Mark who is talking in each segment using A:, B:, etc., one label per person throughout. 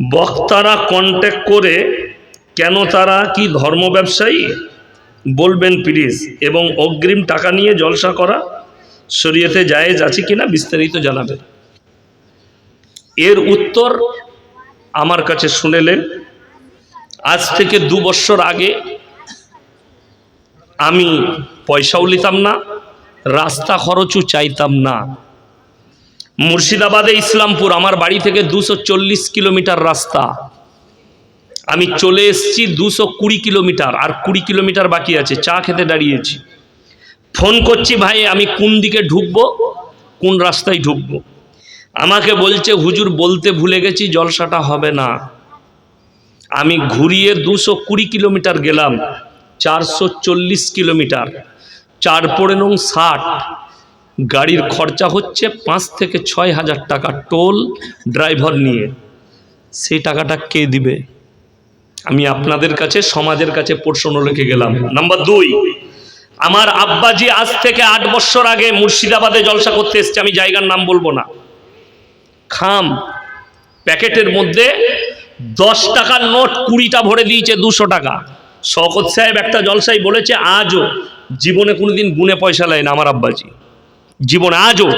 A: বক্তারা কন্ট্যাক্ট করে কেন তারা কি ধর্ম ব্যবসায়ী? বলবেন প্লিজ এবং অগ্রিম টাকা নিয়ে জলসা করা শরীয়তে জায়েজ আছে কিনা বিস্তারিত জানাবেন। এর উত্তর আমার কাছে শুনেলেন, আজ থেকে দু বছর আগে আমি পয়সাও নিতাম না, রাস্তা খরচও চাইতাম না। মুর্শিদাবাদে ইসলামপুর, আমার বাড়ি থেকে দুশো কিলোমিটার রাস্তা। আমি চলে এসছি দুশো কুড়ি কিলোমিটার, আর কুড়ি কিলোমিটার বাকি আছে, চা খেতে দাঁড়িয়েছি। ফোন করছি, ভাই, আমি কোন দিকে ঢুকবো? কোন রাস্তায় ঢুকবো? আমাকে বলছে, হুজুর, বলতে ভুলে গেছি, জলসাটা হবে না। আমি ঘুরিয়ে দুশো কুড়ি কিলোমিটার গেলাম, চারশো চল্লিশ কিলোমিটার, চার পড়ে নং ষাট। গাড়ির খরচা হচ্ছে পাঁচ থেকে ছয় হাজার টাকা টোল ড্রাইভার নিয়ে। সেই টাকাটা কে দিবে? আমি আপনাদের কাছে, সমাজের কাছে প্রশ্ন রেখে গেলাম। নাম্বার দুই, আমার আব্বাজি আজ থেকে আট বছর আগে মুর্শিদাবাদে জলসা করতে এসছে, আমি জায়গার নাম বলব না। খাম, প্যাকেটের মধ্যে দশ টাকার নোট কুড়িটা ভরে দিয়েছে, দুশো টাকা। শকত সাহেব একটা জলসাই বলেছে, আজও জীবনে কোনোদিন গুনে পয়সা নেয় না আমার আব্বাজি। জীবনে আজও,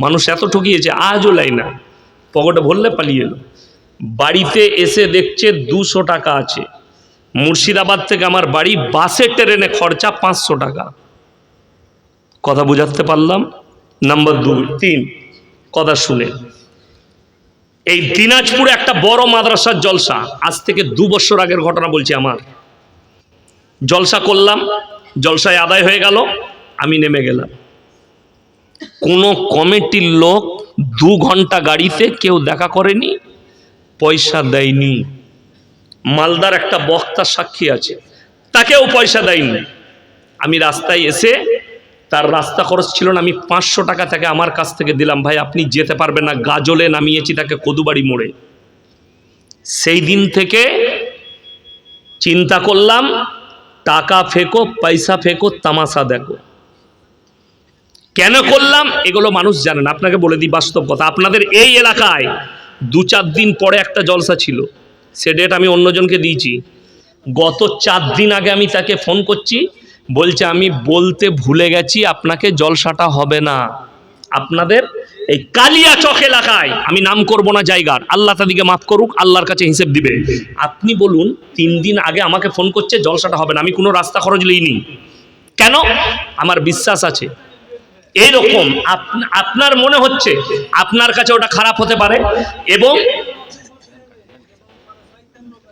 A: মানুষ এত ঠকিয়েছে, আজও লাই না পকেটে ভরলে পালিয়ে এলো। বাড়িতে এসে দেখছে দুশো টাকা আছে। মুর্শিদাবাদ থেকে আমার বাড়ি বাসে, ট্রেনে খরচা পাঁচশো টাকা। কথা বুঝাতে পারলাম? নাম্বার দুই, তিন, কথা শুনে। এই দিনাজপুরে একটা বড় মাদ্রাসার জলসা, আজ থেকে দু বছর আগের ঘটনা বলছি আমার। জলসা করলাম, জলসায় আদায় হয়ে গেল, আমি নেমে গেলাম। কোনো কমিটির লোক দু ঘণ্টা গাড়িতে কেউ দেখা করেনি, পয়সা দেয়নি। মালদার একটা বক্তা সাক্ষী আছে, তাকেও পয়সা দেয়নি। আমি রাস্তায় এসে তার রাস্তা খরচ ছিল না, আমি পাঁচশো টাকা থেকে আমার কাছ থেকে দিলাম, ভাই, আপনি যেতে পারবেন না, গাজলে নামিয়েছি তাকে কদুবাড়ি মোড়ে। সেই দিন থেকে চিন্তা করলাম, টাকা ফেকো, পয়সা ফেকো, তামাশা দেখো। কেন করলাম? এগুলো মানুষ জানে না। আপনাকে বলে দিই বাস্তব কথা। আপনাদের এই এলাকায় দু চার দিন পরে একটা জলসা ছিল। সে ডেট আমি অন্যজনকে দিয়েছি। গত চার দিন আগে আমি তাকে ফোন করছি। বলছে, আমি বলতে ভুলে গেছি, আপনাকে জলসাটা হবে না। আপনাদের এই কালিয়া চক এলাকায় আমি নাম করব না জায়গার। আল্লাহ তাদেরকে মাফ করুক, আল্লাহর কাছে হিসেব দিবে আপনি বলুন, তিন দিন আগে আমাকে ফোন করছে, জলসাটা হবে না। আমি কোনো রাস্তা খরচ লইনি। কেন? আমার বিশ্বাস আছে। এরকম আপ- আপনার মনে হচ্ছে আপনার কাছে ওটা খারাপ হতে পারে? এবং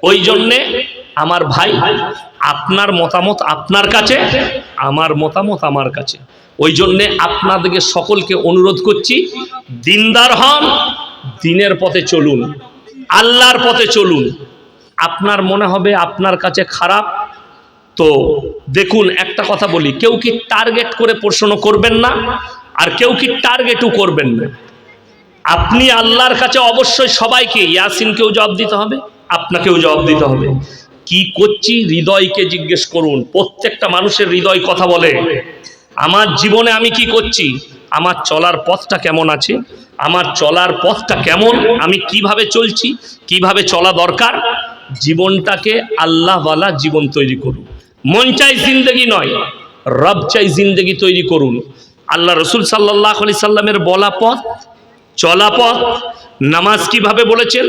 A: ওই জন্যে আমার ভাই আপনার মতামত আপনার কাছে আমার মতামত আমার কাছে। ওই জন্যে আপনাদেরকে সকলকে অনুরোধ করছি দিনদার হন দিনের পথে চলুন আল্লাহর পথে চলুন। আপনার মনে হবে আপনার কাছে খারাপ তো দেখুন, একটা কথা বলি, কেউ কি টার্গেট করে প্রশ্ন করবেন না, আর কেউ কি টার্গেটও করবেন না? আপনি আল্লাহর কাছে অবশ্যই সবাইকে, ইয়াসিনকেও জবাব দিতে হবে, আপনাকেও জবাব দিতে হবে। কি করছি? হৃদয়কে জিজ্ঞেস করুন। প্রত্যেকটা মানুষের হৃদয় কথা বলে। আমার জীবনে আমি কি করছি? আমার চলার পথটা কেমন আছে? আমার চলার পথটা কেমন? আমি কীভাবে চলছি? কীভাবে চলা দরকার? জীবনটাকে আল্লাহওয়ালা জীবন তৈরি করুন। মন চাই জিন্দগি নয়, রব চাই জিন্দগি তৈরি করুন। আল্লাহ রসুল সাল্লাহ আলি সাল্লামের বলা পথ, চলা পথ, নামাজ কীভাবে বলেছেন,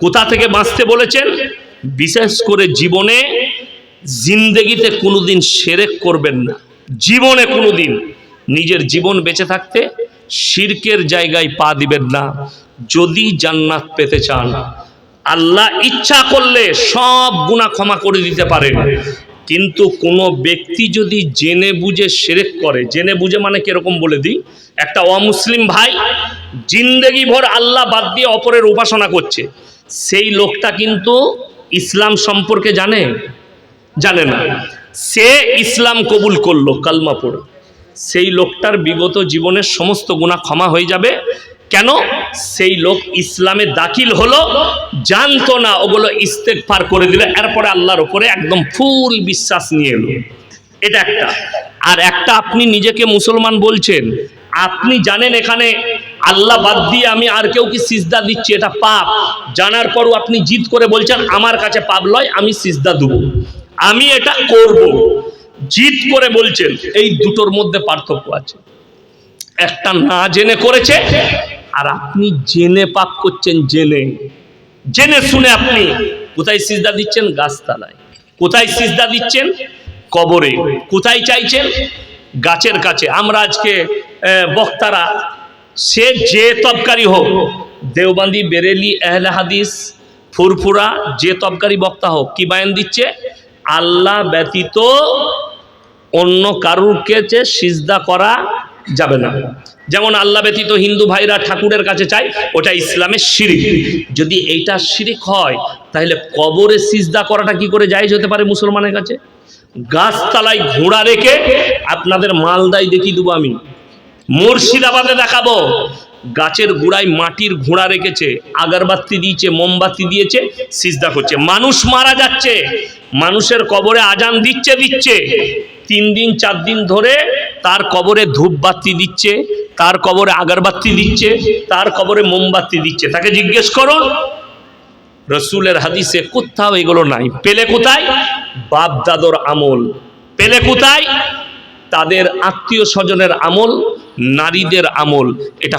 A: কোথা থেকে বাঁচতে বলেছেন, বিশেষ করে জীবনে জিন্দগিতে কোনোদিন সেরেক করবেন না। জীবনে কোনোদিন নিজের জীবন বেঁচে থাকতে শিরকের জায়গায় পা দিবেন না। যদি জান্নাত পেতে চান, আল্লাহ ইচ্ছা করলে সব গুণা ক্ষমা করে দিতে পারেন। কিন্তু কোনো ব্যক্তি যদি জেনে বুঝে সেরেক করে, জেনে বুঝে মানে কীরকম বলে দিই? একটা অমুসলিম ভাই জিন্দেগি ভর আল্লাহ বাদ দিয়ে অপরের উপাসনা করছে। সেই লোকটা কিন্তু ইসলাম সম্পর্কে জানে? জানে না। সে ইসলাম কবুল করল, কালমা পড়ে। সেই লোকটার বিগত জীবনের সমস্ত গুণা ক্ষমা হয়ে যাবে। কেন? সেই লোক ইসলামে দাখিল হলো, জানতো না ওগুলো ইস্তেক পার করে দিল। এরপরে আল্লাহর উপরে একদম ফুল বিশ্বাস নিয়ে এলো। এটা একটা। আর একটা আপনি নিজেকে মুসলমান বলছেন, আপনি জানেন এখানে আল্লাহ বাদ দিয়ে আমি আর কেউ কি সিজদা দিচ্ছি? এটা পাপ। জানার পরও আপনি জিদ করে বলছেন, আমার কাছে পাপ লয়, আমি সিজদা দেবো। আমি এটা করব। জিদ করে বলছেন, এই দুটোর মধ্যে পার্থক্য আছে। একটা না জেনে করেছে আর আপনি জেনে পাপ করছেন, জেনে। জেনে শুনে আপনি কোথায় সিজদা দিচ্ছেন? গাছতলায়। কোথায় সিজদা দিচ্ছেন? কবরে। কোথায় চাইছেন? গাছের কাছে। আমরা আজকে বক্তারা, সে যে তবকারি হোক, দেওবান্দি, বেরেলি এহলে হাদিস, ফুরফুরা, যে তবকারি বক্তা হোক, কি বায়ান দিচ্ছে? আল্লাহ ব্যতীত অন্য কারুর কাছে সিজদা করা যাবে না। যেমন আল্লাহ ব্যতীত হিন্দু ভাইরা ঠাকুরের কাছে চায়, ওটা ইসলামের শিরিক। যদি এইটা শিরিক হয়, তাহলে কবরে সিজদা করাটা কি করে জায়েজ হতে পারে মুসলমানের কাছে? গাছতলায় ঘোড়া রেখে আপনাদের মালদায় দেখিয়ে দেবো আমি। মুর্শিদাবাদে দেখাবো। গাছের গোড়ায় মাটির ঘোড়া রেখেছে, আগরবাতি দিয়েছে, মোমবাতি দিয়েছে, সিজদা করছে। মানুষ মারা যাচ্ছে, মানুষের কবরে আজান দিচ্ছে দিচ্ছে। তিন দিন, চার দিন ধরে তার কবরে ধূপবাতি দিচ্ছে, তার কবরে আগরবাতি দিচ্ছে, তার কবরে মোমবাতি দিচ্ছে। তাকে জিজ্ঞেস করুন রসুলের হাদিসে কোথাও এগুলো নাই। পেলে কোথায়? বাপ দাদর আমল। পেলে কোথায়? তাদের আত্মীয় স্বজনের আমল, নারীদের আমল। এটা